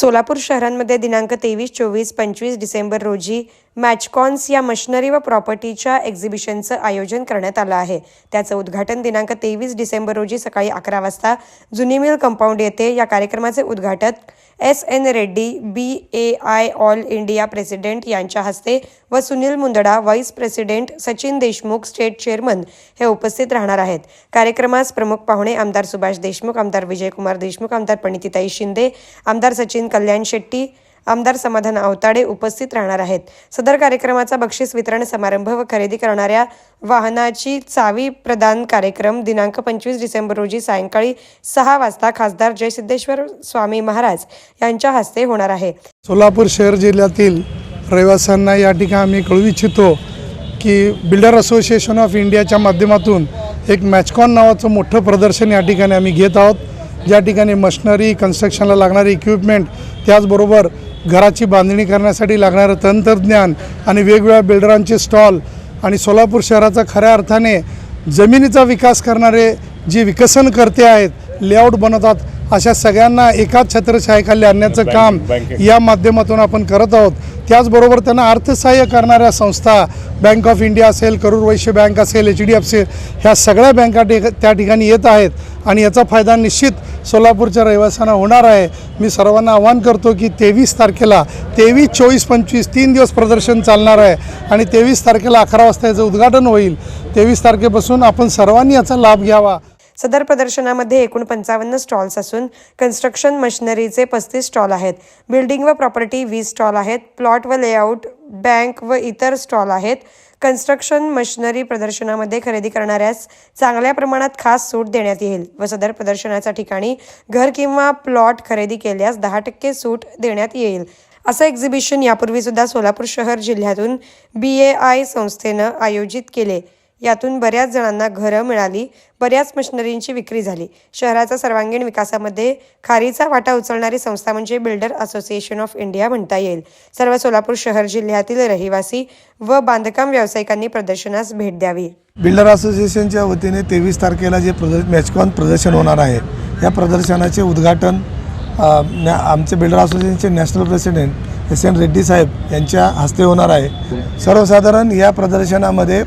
सोलापूर शहरांमध्ये दिनांक तेवीस चोवीस पंचवीस डिसेंबर रोजी मॅचकॉन्स या मशनरी व प्रॉपर्टीच्या एक्झिबिशनचं आयोजन करण्यात आलं आहे. त्याचं उद्घाटन दिनांक तेवीस डिसेंबर रोजी सकाळी अकरा वाजता जुनी मिल कंपाऊंड येथे या कार्यक्रमाचे उद्घाटक S N Reddy B A I all India president यांच्या हस्ते व Sunil Mundada vice president Sachin Deshmukh state chairman हे उपस्थित राहणार आहेत. कार्यक्रमास प्रमुख पाहुणे आमदार सुभाष देशमुख आमदार विजयकुमार देशमुख आमदार पणितिताई शिंदे आमदार सचिन कल्याण शेट्टी आमदार समाधान अवताडे उपस्थित राहणार आहेत. सदर कार्यक्रमाचा बक्षीस वितरण समारंभ व खरेदी करणाऱ्या वाहनाची चावी प्रदान कार्यक्रम दिनांक पंचवीस डिसेंबर रोजी सायंकाळी सहा वाजता खासदार जयसिद्धेश्वर स्वामी महाराज यांच्या हस्ते होणार आहे. सोलापूर शहर जिल्ह्यातील रहिवाशांना या ठिकाणी आम्ही कळू इच्छितो की बिल्डर असोसिएशन ऑफ इंडियाच्या माध्यमातून एक मॅचकॉन नावाचं मोठं प्रदर्शन या ठिकाणी आम्ही घेत आहोत. ज्या ठिकाणी मशनरी कन्स्ट्रक्शनला लागणारी इक्विपमेंट त्याचबरोबर घराची बांधणी करण्यासाठी लागणारं तंत्रज्ञान आणि वेगवेगळ्या बिल्डरांचे स्टॉल आणि सोलापूर शहराचा खऱ्या अर्थाने जमिनीचा विकास करणारे जे विकसनकर्ते आहेत लेआउट बनवतात अशा सगळ्यांना एकाच छत्रछायाखाली आणण्याचं काम या माध्यमातून आपण करत आहोत. त्याचबरोबर त्यांना अर्थसहाय्य करणाऱ्या संस्था बँक ऑफ इंडिया असेल करूर वैश्य बँक असेल एच डी एफ सी ह्या सगळ्या बँका त्या ठिकाणी येत आहेत. आणि याचा फायदा निश्चित सोलापूरच्या रहिवाशांना होणार आहे. मी सर्वांना आवाहन करतो की तेवीस तारखेला तेवीस चोवीस पंचवीस तीन दिवस प्रदर्शन चालणार आहे. आणि तेवीस तारखेला अकरा वाजता याचं उद्घाटन होईल. तेवीस तारखेपासून आपण सर्वांनी याचा लाभ घ्यावा. सदर प्रदर्शनामध्ये एकूण पंचावन्न स्टॉल्स असून कन्स्ट्रक्शन मशिनरीचे पस्तीस स्टॉल आहेत. बिल्डिंग व प्रॉपर्टी वीस स्टॉल आहेत. प्लॉट व लेआउट बँक व इतर स्टॉल आहेत. कन्स्ट्रक्शन मशिनरी प्रदर्शनामध्ये खरेदी करणाऱ्यास चांगल्या प्रमाणात खास सूट देण्यात येईल व सदर प्रदर्शनाच्या ठिकाणी घर किंवा प्लॉट खरेदी केल्यास दहा टक्के सूट देण्यात येईल. असं एक्झिबिशन यापूर्वीसुद्धा सोलापूर शहर जिल्ह्यातून बी ए आय संस्थेनं आयोजित केले. यातून बऱ्याच जणांना घरं मिळाली बऱ्याच मशिनरींची विक्री झाली. शहराचा सर्वांगीण विकासामध्ये खारीचा वाटा उचलणारी संस्था म्हणजे बिल्डर असोसिएशन ऑफ इंडिया म्हणता येईल. सर्व सोलापूर शहर जिल्ह्यातील रहिवासी व बांधकाम व्यावसायिकांनी प्रदर्शनास भेट द्यावी. बिल्डर असोसिएशनच्या वतीने तेवीस तारखेला जे प्रदर्श मॅचकॉन प्रदर्शन होणार आहे या प्रदर्शनाचे उद्घाटन आमचे बिल्डर असोसिएशनचे national president S N Reddy saheb यांच्या हस्ते होणार आहे. सर्वसाधारण या प्रदर्शनामध्ये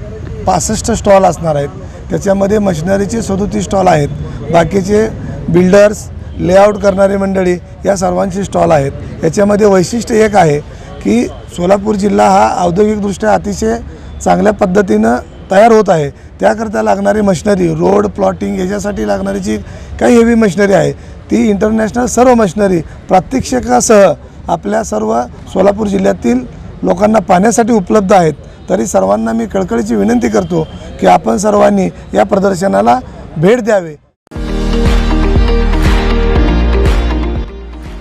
पासष्ट स्टॉल असणार आहेत. त्याच्यामध्ये मशिनरीचे सदोतीस स्टॉल आहेत. बाकीचे बिल्डर्स लेआउट करणारी मंडळी या सर्वांचे स्टॉल आहेत. याच्यामध्ये वैशिष्ट्य एक आहे की सोलापूर जिल्हा हा औद्योगिकदृष्ट्या अतिशय चांगल्या पद्धतीनं तयार होत आहे. त्याकरता लागणारी मशिनरी रोड प्लॉटिंग याच्यासाठी लागणारी जी काही हेवी मशिनरी आहे ती इंटरनॅशनल सर्व मशिनरी प्रात्यक्षिकासह आपल्या सर्व सोलापूर जिल्ह्यातील लोकांना पाहण्यासाठी उपलब्ध आहेत. तरी सर्वांना मी कळकळीची विनंती करतो की आपण सर्वांनी या प्रदर्शनाला भेट द्यावे.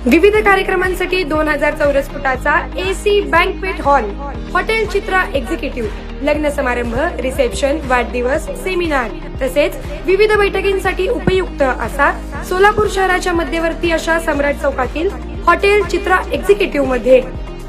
विविध कार्यक्रमांसाठी दोन हजार चौरस फुटाचा AC banquet hall hotel Chitra executive लग्न समारंभ रिसेप्शन वाढदिवस सेमिनार तसेच विविध बैठकींसाठी उपयुक्त असा सोलापूर शहराच्या मध्यवर्ती अशा सम्राट चौकातील हॉटेल चित्रा एक्झिक्युटिव्हमध्ये